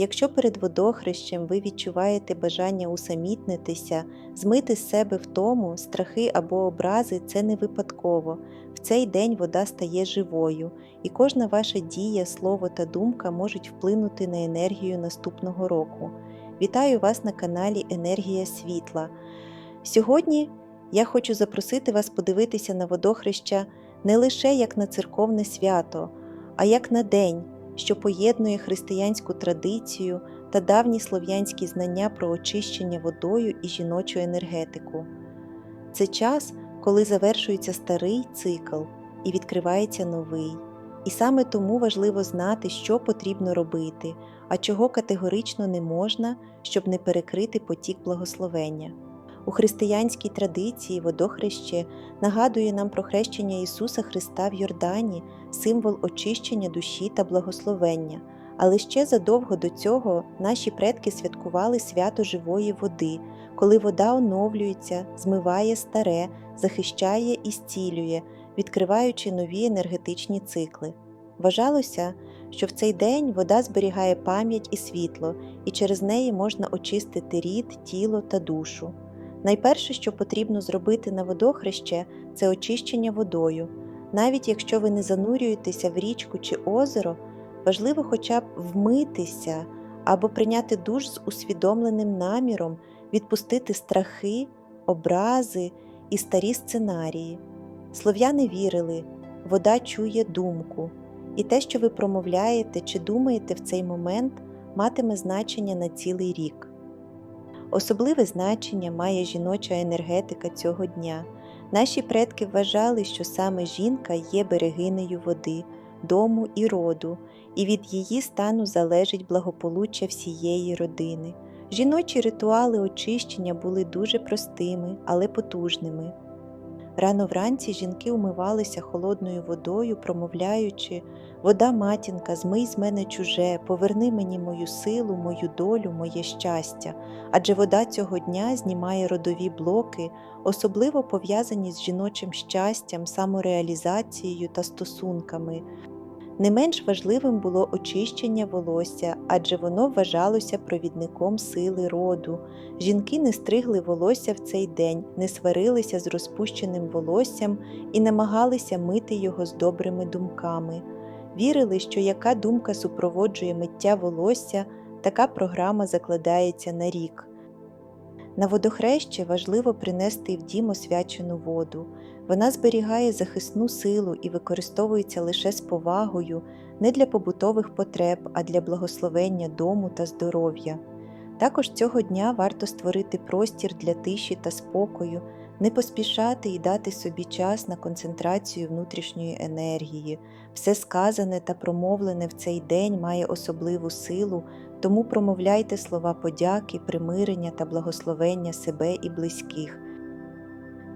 Якщо перед водохрещем ви відчуваєте бажання усамітнитися, змити з себе втому, страхи або образи це не випадково. В цей день вода стає живою, і кожна ваша дія, слово та думка можуть вплинути на енергію наступного року. Вітаю вас на каналі Енергія Світла. Сьогодні я хочу запросити вас подивитися на водохреща не лише як на церковне свято, а як на день, що поєднує християнську традицію та давні слов'янські знання про очищення водою і жіночу енергетику. Це час, коли завершується старий цикл і відкривається новий. І саме тому важливо знати, що потрібно робити, а чого категорично не можна, щоб не перекрити потік благословення. У християнській традиції водохреще нагадує нам про хрещення Ісуса Христа в Йордані, символ очищення душі та благословення. Але ще задовго до цього наші предки святкували свято живої води, коли вода оновлюється, змиває старе, захищає і зцілює, відкриваючи нові енергетичні цикли. Вважалося, що в цей день вода зберігає пам'ять і світло, і через неї можна очистити рід, тіло та душу. Найперше, що потрібно зробити на водохреще, це очищення водою. Навіть якщо ви не занурюєтеся в річку чи озеро, важливо хоча б вмитися або прийняти душ з усвідомленим наміром, відпустити страхи, образи і старі сценарії. Слов'яни вірили, вода чує думку, і те, що ви промовляєте чи думаєте в цей момент, матиме значення на цілий рік. Особливе значення має жіноча енергетика цього дня. Наші предки вважали, що саме жінка є берегинею води, дому і роду, і від її стану залежить благополуччя всієї родини. Жіночі ритуали очищення були дуже простими, але потужними. Рано вранці жінки умивалися холодною водою, промовляючи Вода матінка, змий з мене чуже, поверни мені мою силу, мою долю, моє щастя, адже вода цього дня знімає родові блоки, особливо пов'язані з жіночим щастям, самореалізацією та стосунками. Не менш важливим було очищення волосся, адже воно вважалося провідником сили роду. Жінки не стригли волосся в цей день, не сварилися з розпущеним волоссям і намагалися мити його з добрими думками. Вірили, що яка думка супроводжує миття волосся, така програма закладається на рік. На водохреще важливо принести в дім освячену воду. Вона зберігає захисну силу і використовується лише з повагою, не для побутових потреб, а для благословення дому та здоров'я. Також цього дня варто створити простір для тиші та спокою, не поспішати і дати собі час на концентрацію внутрішньої енергії. Все сказане та промовлене в цей день має особливу силу, тому промовляйте слова подяки, примирення та благословення себе і близьких.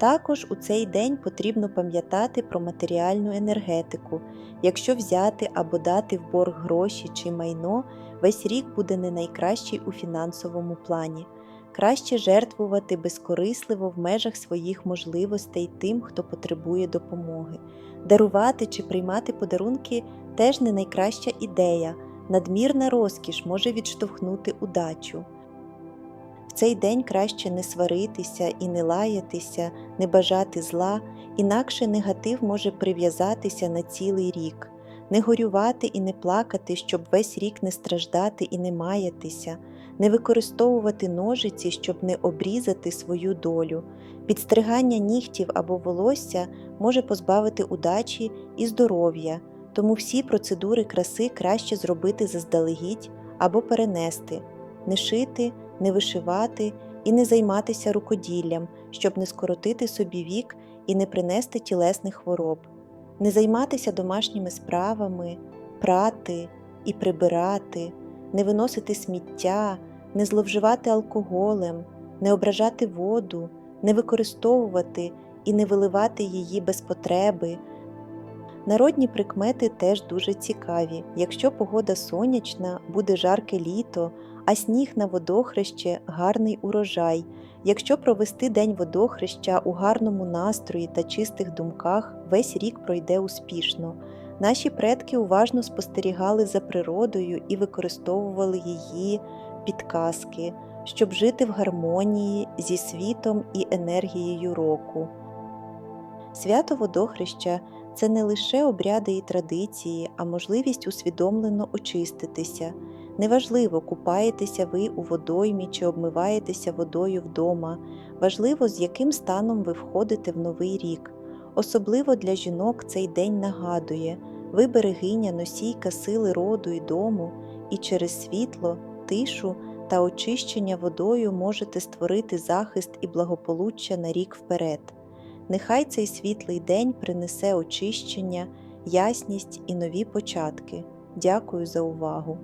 Також у цей день потрібно пам'ятати про матеріальну енергетику. Якщо взяти або дати в борг гроші чи майно, весь рік буде не найкращий у фінансовому плані. Краще жертвувати безкорисливо в межах своїх можливостей тим, хто потребує допомоги. Дарувати чи приймати подарунки теж не найкраща ідея. Надмірна розкіш може відштовхнути удачу. В цей день краще не сваритися і не лаятися, не бажати зла, інакше негатив може прив'язатися на цілий рік, не горювати і не плакати, щоб весь рік не страждати і не маятися, не використовувати ножиці, щоб не обрізати свою долю. Підстригання нігтів або волосся може позбавити удачі і здоров'я, тому всі процедури краси краще зробити заздалегідь або перенести, не шити не вишивати і не займатися рукоділлям, щоб не скоротити собі вік і не принести тілесних хвороб, не займатися домашніми справами, прати і прибирати, не виносити сміття, не зловживати алкоголем, не ображати воду, не використовувати і не виливати її без потреби. Народні прикмети теж дуже цікаві. Якщо погода сонячна, буде жарке літо, а сніг на водохреще гарний урожай. Якщо провести день водохреща у гарному настрої та чистих думках, весь рік пройде успішно. Наші предки уважно спостерігали за природою і використовували її підказки, щоб жити в гармонії зі світом і енергією року. Свято водохреща це не лише обряди і традиції, а можливість усвідомлено очиститися. Неважливо, купаєтеся ви у водоймі чи обмиваєтеся водою вдома, важливо, з яким станом ви входите в новий рік. Особливо для жінок цей день нагадує ви берегиня, носійка сили роду і дому, і через світло, тишу та очищення водою можете створити захист і благополуччя на рік вперед. Нехай цей світлий день принесе очищення, ясність і нові початки. Дякую за увагу!